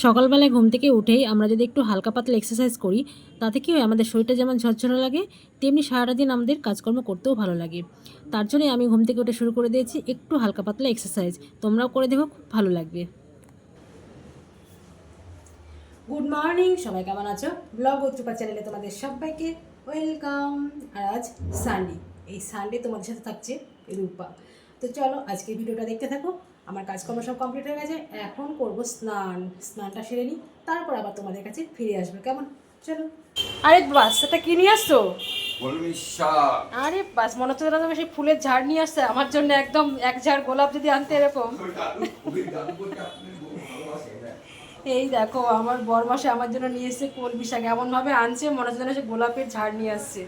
সকালবেলায় ঘুম থেকে উঠেই আমরা যদি একটু হালকা পাতলা এক্সারসাইজ করি, তাতে কি হয় আমাদের শরীরটা যেমন ঝরঝরে লাগে, তেমনি সারাটা দিন আমাদের কাজকর্ম করতেও ভালো লাগে। তার জন্যই আমি ঘুম থেকে উঠে শুরু করে দিয়েছি একটু হালকা পাতলা এক্সারসাইজ তোমরাও করে দেখো, খুব ভালো লাগবে। গুড মর্নিং সবাই কেমন আছো? ব্লগ উচ্চপা চ্যানেলে তোমাদের সবাইকে ওয়েলকাম আর আজ সানডে এই সানডে তোমাদের সাথে থাকছে রূপা। তো চলো আজকে ভিডিওটা দেখতে থাকো। আমার কাজকর্ম সব কমপ্লিট হয়ে গেছে। এখন করব স্নান। স্নানটা সেরে নিই তারপর আবার তোমাদের কাছে ফিরে আসবে। কেমন? চলো। আরে বাস এটা কি নিয়ে আসছো? আরে বাস মনে হচ্ছে তুমি সেই ফুলের ঝাড় নিয়ে আসছে। আমার জন্য একদম এক ঝাড় গোলাপ যদি আনতে এরকম। এই দেখো আমার বরমাসে আমার জন্য নিয়ে এসেছে কলমি শাক এমনভাবে আনছে মনে হচ্ছে যেন সে গোলাপের ঝাড় নিয়ে আসছে।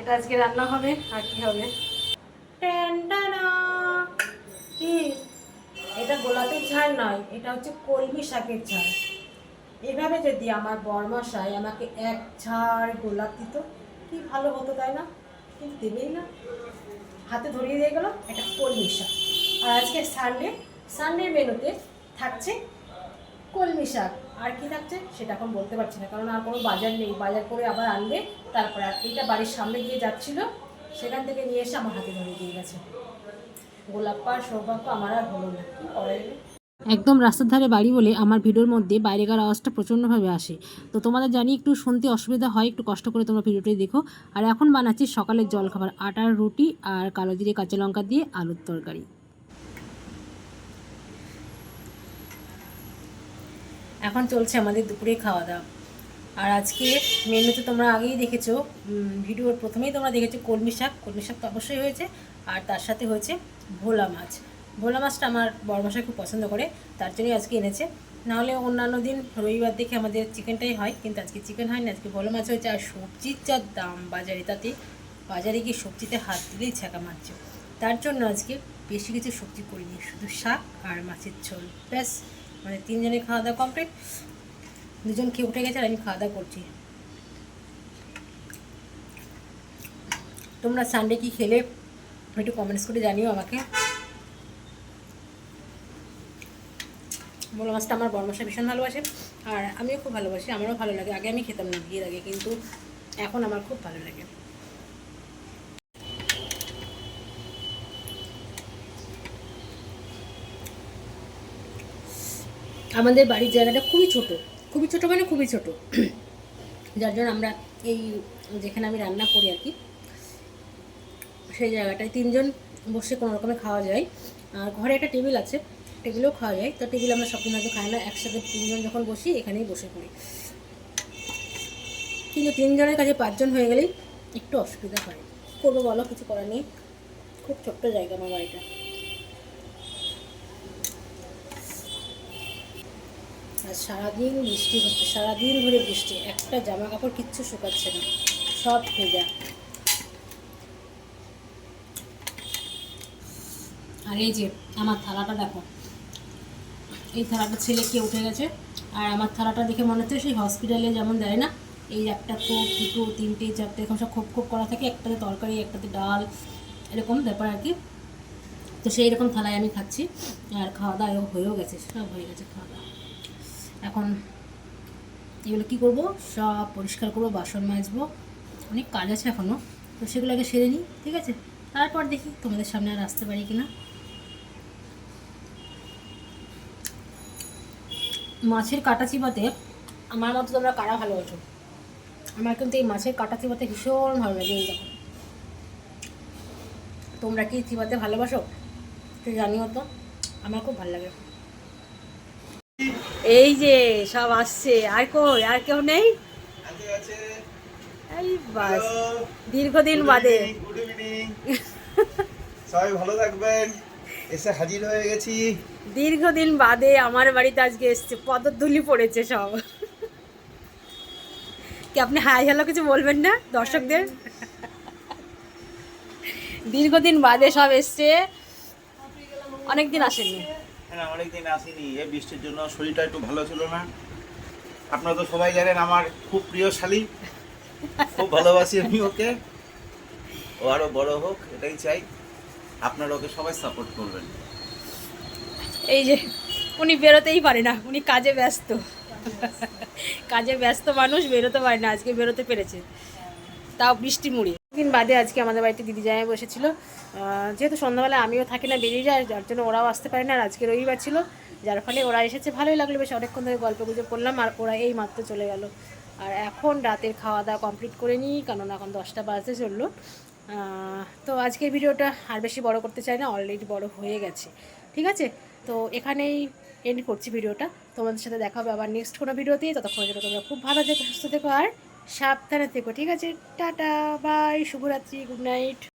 এটা আজকে রান্না হবে আর কি হবে। কি? এটা গোলাপের ঝাড় নয়, এটা হচ্ছে কলমি শাকের ঝাড় এভাবে যদি আমার বরমশাই আমাকে এক ঝাড় গোলাপ দিত, কি ভালো হতো তাই না? কিন্তু দেবেই না। হাতে ধরিয়ে দিয়ে গেল একটা কলমি শাক। আর আজকে সানডে সানডে মেনুতে থাকছে কলমি শাক। আর কি থাকছে সেটা এখন বলতে পারছি না, কারণ আর কোনো বাজার নেই। বাজার করে আবার আনবে, তারপর আর এইটা বাড়ির সামনে গিয়ে যাচ্ছিল, সেখান থেকে নিয়ে এসে আমার হাতে ধরে দিয়ে গেছে। গোলাপ সৌভাগ্য আমার আর হলো না। একদম রাস্তার ধারে বাড়ি বলে আমার ভিডিওর মধ্যে বাইরেকার আওয়াজটা প্রচণ্ডভাবে আসে। তো তোমাদের জানি একটু শুনতে অসুবিধা হয়, একটু কষ্ট করে তোমরা ভিডিওটি দেখো। আর এখন বানাচ্ছি সকালের জলখাবার, আটার রুটি আর কালো জিরে কাঁচা লঙ্কা দিয়ে আলুর তরকারি। এখন চলছে আমাদের দুপুরে খাওয়া দাওয়া আর আজকে মেনুতে তোমরা আগেই দেখেছ। ভিডিওর প্রথমেই তোমরা দেখেছ কলমি শাক। কলমি শাক তো অবশ্যই হয়েছে। আর তার সাথে হয়েছে ভোলা মাছ। ভোলা মাছটা আমার বড়মশাই খুব পছন্দ করে, তার জন্যই আজকে এনেছে। নাহলে অন্যান্য দিন রবিবার দেখে আমাদের চিকেনটাই হয়, কিন্তু আজকে চিকেন হয় না আজকে ভোলা মাছ হয়েছে আর সবজির যা দাম বাজারে, তাতে বাজারে গিয়ে সবজিতে হাত দিলেই ছ্যাঁকা মারছে। তার জন্য আজকে বেশি কিছু সবজি করিনি, শুধু শাক আর মাছের ঝোল। ব্যাস মানে তিনজনের খাওয়া দাওয়া কমপ্লিট। দুজন খেয়ে উঠে গেছে আর আমি খাওয়া দাওয়া করছি। তোমরা সানডে কি খেলে? একটু কমেন্টস করে জানিও আমাকে। মোলা মাছটা আমার বরমশা ভীষণ ভালোবাসে। আর আমিও খুব ভালোবাসি, আমারও ভালো লাগে। আগে আমি খেতাম না, বিয়ের আগে, কিন্তু এখন আমার খুব ভালো লাগে। আমাদের বাড়ির জায়গাটা খুবই ছোট খুবই ছোট মানে খুবই ছোট। যার জন্য আমরা এই যেখানে আমি রান্না করি আর কি সেই জায়গাটায় তিনজন বসে কোনো রকমে খাওয়া যায়। আর ঘরে একটা টেবিল আছে, টেবিলেও খাওয়া যায়। তো টেবিল আমরা সবদিন হয়তো খাই না, একসাথে তিনজন যখন বসি, এখানেই বসে করি কিন্তু তিনজনের কাছে পাঁচজন হয়ে গেলেই একটু অসুবিধা হয়। করব বলো, কিছু করার নেই। খুব ছোট্ট জায়গা আমার বাড়িটা। আর সারাদিন বৃষ্টি হচ্ছে, সারাদিন ধরে বৃষ্টি, একটা জামা কাপড় কিচ্ছু শুকাচ্ছে না। সব ভেজা। আর এই যে আমার থালাটা দেখো। এই থালাটা ছেলে কে উঠে গেছে। আর আমার থালাটা দেখে মনে হচ্ছে সেই হসপিটালে যেমন দেয় না, এই একটা কোপ, দুটো, তিনটে, চারটে এখন সব খোপ খোপ করা থাকে, একটাতে তরকারি, একটাতে ডাল, এরকম ব্যাপার আর কি। তো সেই রকম থালায় আমি খাচ্ছি। আর খাওয়া দাওয়া হয়েও গেছে, সব হয়ে গেছে খাওয়া দাওয়া। এখন এগুলো কি করব? সব পরিষ্কার করব, বাসন মাজবো। অনেক কাজ আছে এখনও তো সেগুলো আগে সেরে নিই, ঠিক আছে? তারপর দেখি তোমাদের সামনে আর আসতে পারি কিনা। মাছের কাটা চিবাতে আমার মতো তোমরা কারা ভালোবাসো? আমার কিন্তু এই মাছের কাটা চিবাতে ভীষণ ভালো লাগে এই দেখো। তোমরা কি চিবাতে ভালোবাসো? তো জানিও তো আমার খুব ভালো লাগে। এই যে সব আসছে আর কই আর কেউ নেই? এই বাস দীর্ঘদিন বাদে। গুড ইভিনিং সবাই ভালো থাকবেন। এসে হাজির হয়ে গেছি। দীর্ঘদিন বাদে আমার বাড়িতে আজকে এসছে পদধূলি পড়েছে সব। কি আপনি হাই হ্যালো কিছু বলবেন না দর্শকদের? দীর্ঘদিন বাদে সব এসছে অনেকদিন আসেনি হ্যাঁ অনেকদিন আসিনি এই বৃষ্টির জন্য শরীরটা একটু ভালো ছিল না। আপনারা তো সবাই জানেন আমার খুব প্রিয় শালি খুব ভালোবাসি আমি ওকে। ও আরও বড় হোক এটাই চাই। আপনারা ওকে সবাই সাপোর্ট করবেন। এই যে, উনি বেরোতেই পারে না, উনি কাজে ব্যস্ত। কাজে ব্যস্ত মানুষ, বেরোতে পারে না, আজকে বেরোতে পেরেছে। তাও বৃষ্টি মুড়ি। দিন বাদে আজকে আমাদের বাড়িতে দিদি জামাই বসেছিল। যেহেতু সন্ধ্যাবেলা আমিও থাকি না, বেরিয়ে যায়, যার জন্য ওরাও আসতে পারে না, আর আজকে রবিবার ছিল। যার ফলে ওরা এসেছে, ভালোই লাগল, বেশ অনেকক্ষণ ধরে গল্প গুজব করলাম, আর ওরা এই মাত্র চলে গেল। আর এখন রাতের খাওয়া দাওয়া কমপ্লিট করে নিই কারণ এখন দশটা বাজতে চলল। তো আজকের ভিডিওটা আর বেশি বড় করতে চাই না অলরেডি বড় হয়ে গেছে। ঠিক আছে? তো এখানেই এন্ড করছি ভিডিওটা। তোমাদের সাথে দেখা হবে আবার নেক্সট কোনো ভিডিওতে ততক্ষণ যেটা তোমরা খুব ভালো থেকো, সুস্থ থেকো, আর সাবধানে থেকো, ঠিক আছে? টাটা বাই শুভরাত্রি গুড নাইট